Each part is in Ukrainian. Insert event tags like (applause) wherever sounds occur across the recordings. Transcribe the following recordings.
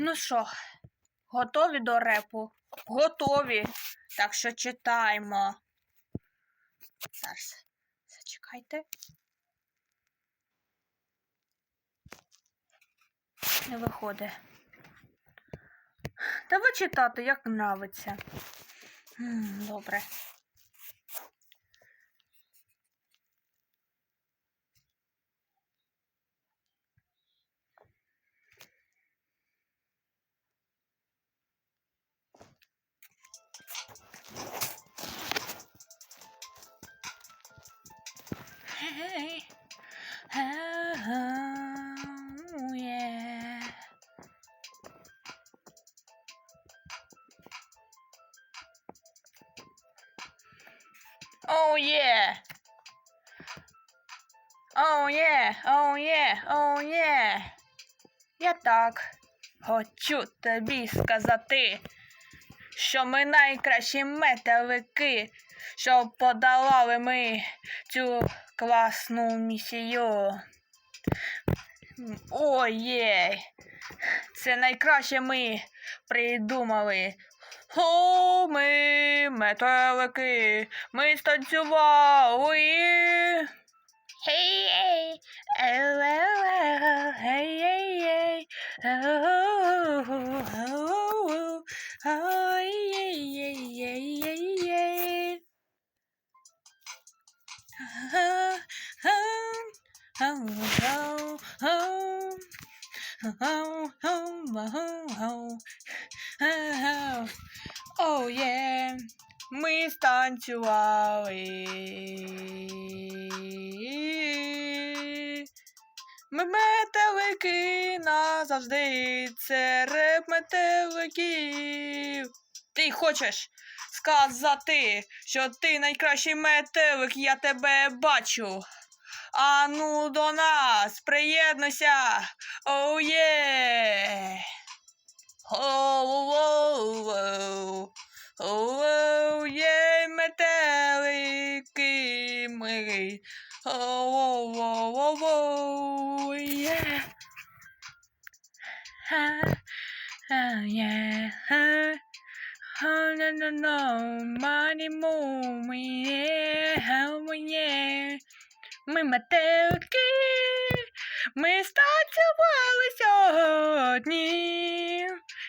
Ну що, готові до репу? Готові. Так що читаємо. Зараз. Зачекайте. Не виходить. Давай читати, як нравиться. Добре. Hey. Oh, yeah. Oh, yeah. Oh, yeah. Oh, yeah. Oh, yeah. Я так хочу тобі сказати, Що ми найкращі метелики, що подолали ми цю класну місію. Ой. Це найкраще ми придумали. О, ми метелики, ми станцювали. Хей, ей, ел, ей, ей, oh, yeah. Ми станцювали. Ми метелики назавжди. Це реп метеликів. Ти хочеш сказати, що ти найкращий метелик, я тебе бачу. А ну до нас, приєднуйся. Оу є. Оу-оу-оу. Оу, є метелики ми. Оу-оу-оу-оу, є. Ха, ха, є, ха. Oh, no, no, no, money, mommy, yeah, oh, yeah. Ми метелики, ми станцювали сьогодні.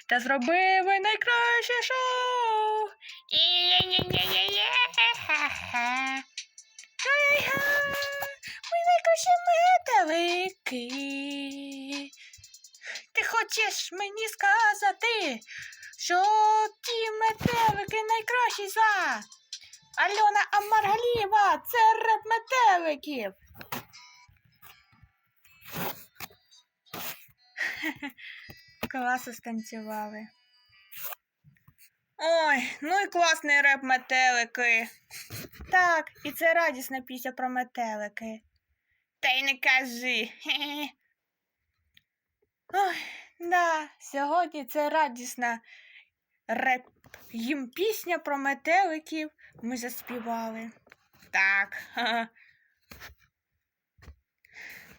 Та зробили найкраще шоу. Ай-га, Ми найкращі метелики. Ти хочеш мені сказати, що ті метелики найкращі за Альона Амаргалієва, це реп метеликів. (laughs) Класно станцювали. Ой, ну і класний реп метелики. Так, і це радісна пісня про метелики. Та й не кажи. (laughs) Ой, да, сьогодні це радісна реп їм пісня про метеликів ми заспівали. Так.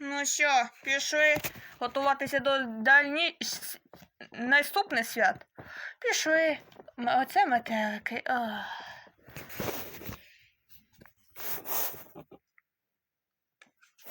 Ну що, пішли готуватися до дальні... наступних свят. Пішли. Оце метелики. Ох.